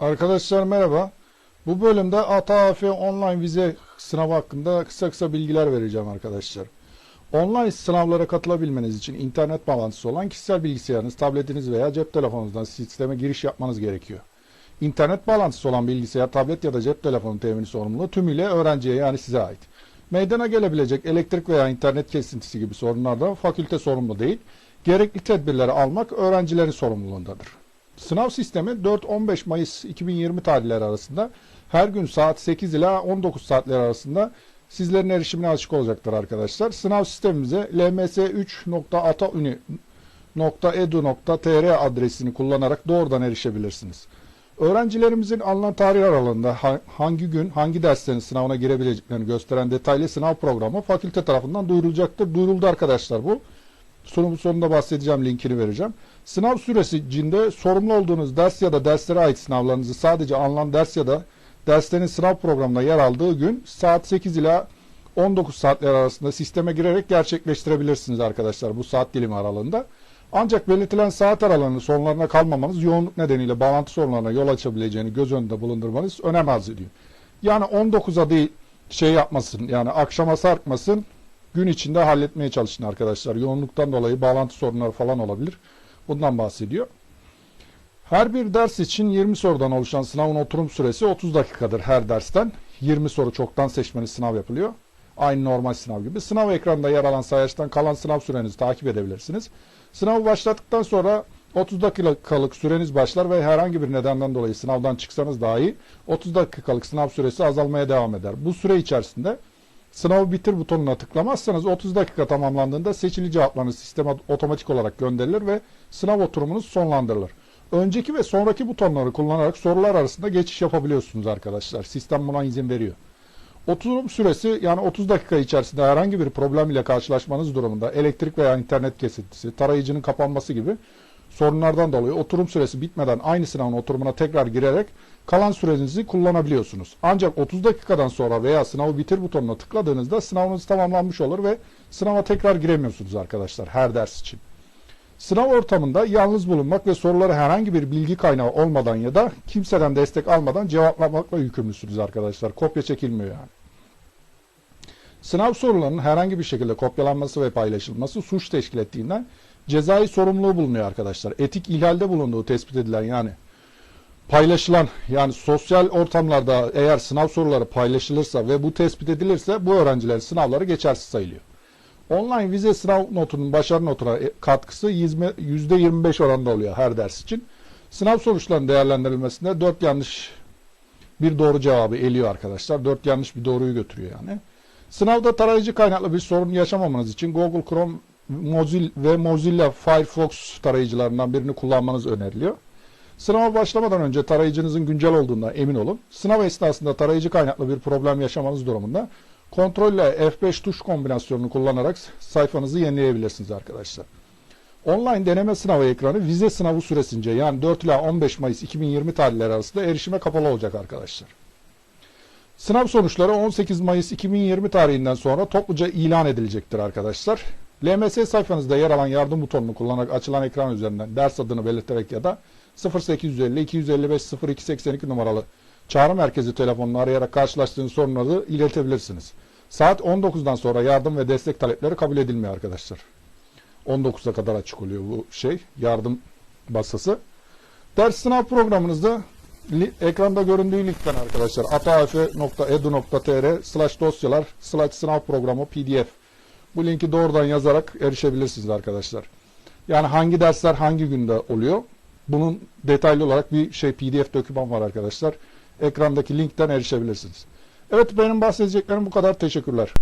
Arkadaşlar merhaba. Bu bölümde ATAF online vize sınavı hakkında kısa kısa bilgiler vereceğim arkadaşlar. Online sınavlara katılabilmeniz için internet bağlantısı olan kişisel bilgisayarınız, tabletiniz veya cep telefonunuzdan sisteme giriş yapmanız gerekiyor. İnternet bağlantısı olan bilgisayar, tablet ya da cep telefonu temini sorumluluğu tümüyle öğrenciye yani size ait. Meydana gelebilecek elektrik veya internet kesintisi gibi sorunlarda fakülte sorumlu değil, gerekli tedbirleri almak öğrencilerin sorumluluğundadır. Sınav sistemi 4-15 Mayıs 2020 tarihleri arasında her gün saat 8 ila 19 saatler arasında sizlerin erişimine açık olacaktır arkadaşlar. Sınav sistemimize lms3.atauni.edu.tr adresini kullanarak doğrudan erişebilirsiniz. Öğrencilerimizin alınan tarih aralığında ha- hangi gün hangi derslerin sınavına girebileceklerini gösteren detaylı sınav programı fakülte tarafından duyurulacaktır. Duyuruldu arkadaşlar bu. Sunumun sonunda bahsedeceğim linkini vereceğim. Sınav sürecinde sorumlu olduğunuz ders ya da derslere ait sınavlarınızı sadece alınan ders ya da derslerin sınav programında yer aldığı gün saat 8 ila 19 saatler arasında sisteme girerek gerçekleştirebilirsiniz arkadaşlar bu saat dilimi aralığında. Ancak belirtilen saat aralığının sonlarına kalmamanız yoğunluk nedeniyle bağlantı sorunlarına yol açabileceğini göz önünde bulundurmanız önem arz ediyor. Yani 19'a değil şey yapmasın yani akşama sarkmasın gün içinde halletmeye çalışın arkadaşlar. Yoğunluktan dolayı bağlantı sorunları falan olabilir. Bundan bahsediyor. Her bir ders için 20 sorudan oluşan sınavın oturum süresi 30 dakikadır her dersten. 20 soru çoktan seçmeli sınav yapılıyor. Aynı normal sınav gibi. Sınav ekranında yer alan sayaçtan kalan sınav sürenizi takip edebilirsiniz. Sınavı başlattıktan sonra 30 dakikalık süreniz başlar ve herhangi bir nedenden dolayı sınavdan çıksanız dahi 30 dakikalık sınav süresi azalmaya devam eder. Bu süre içerisinde Sınavı bitir butonuna tıklamazsanız 30 dakika tamamlandığında seçili cevaplarınız sisteme otomatik olarak gönderilir ve sınav oturumunuz sonlandırılır. Önceki ve sonraki butonları kullanarak sorular arasında geçiş yapabiliyorsunuz arkadaşlar. Sistem buna izin veriyor. Oturum süresi yani 30 dakika içerisinde herhangi bir problem ile karşılaşmanız durumunda elektrik veya internet kesintisi, tarayıcının kapanması gibi sorunlardan dolayı oturum süresi bitmeden aynı sınavın oturumuna tekrar girerek kalan sürenizi kullanabiliyorsunuz. Ancak 30 dakikadan sonra veya sınavı bitir butonuna tıkladığınızda sınavınız tamamlanmış olur ve sınava tekrar giremiyorsunuz arkadaşlar her ders için. Sınav ortamında yalnız bulunmak ve soruları herhangi bir bilgi kaynağı olmadan ya da kimseden destek almadan cevaplamakla yükümlüsünüz arkadaşlar. Kopya çekilmiyor yani. Sınav sorularının herhangi bir şekilde kopyalanması ve paylaşılması suç teşkil ettiğinden cezai sorumluluğu bulunuyor arkadaşlar. Etik ihlalde bulunduğu tespit edilen yani paylaşılan yani sosyal ortamlarda eğer sınav soruları paylaşılırsa ve bu tespit edilirse bu öğrencilerin sınavları geçersiz sayılıyor. Online vize sınav notunun başarı notuna e, katkısı %25 oranında oluyor her ders için. Sınav sonuçlarının değerlendirilmesinde 4 yanlış bir doğru cevabı eliyor arkadaşlar. 4 yanlış bir doğruyu götürüyor yani. Sınavda tarayıcı kaynaklı bir sorun yaşamamanız için Google Chrome Mozilla ve Mozilla Firefox tarayıcılarından birini kullanmanız öneriliyor. Sınava başlamadan önce tarayıcınızın güncel olduğundan emin olun. Sınav esnasında tarayıcı kaynaklı bir problem yaşamanız durumunda kontrol ile F5 tuş kombinasyonunu kullanarak sayfanızı yenileyebilirsiniz arkadaşlar. Online deneme sınavı ekranı vize sınavı süresince yani 4 ila 15 Mayıs 2020 tarihleri arasında erişime kapalı olacak arkadaşlar. Sınav sonuçları 18 Mayıs 2020 tarihinden sonra topluca ilan edilecektir arkadaşlar. LMS sayfanızda yer alan yardım butonunu kullanarak açılan ekran üzerinden ders adını belirterek ya da 0850 255 0282 numaralı çağrı merkezi telefonunu arayarak karşılaştığınız sorunları iletebilirsiniz. Saat 19'dan sonra yardım ve destek talepleri kabul edilmiyor arkadaşlar. 19'a kadar açık oluyor bu şey yardım basası. Ders sınav programınızda ekranda göründüğü linkten arkadaşlar ataaf.edu.tr slash dosyalar slash sınav programı pdf bu linki doğrudan yazarak erişebilirsiniz arkadaşlar. Yani hangi dersler hangi günde oluyor? Bunun detaylı olarak bir şey pdf doküman var arkadaşlar. Ekrandaki linkten erişebilirsiniz. Evet benim bahsedeceklerim bu kadar. Teşekkürler.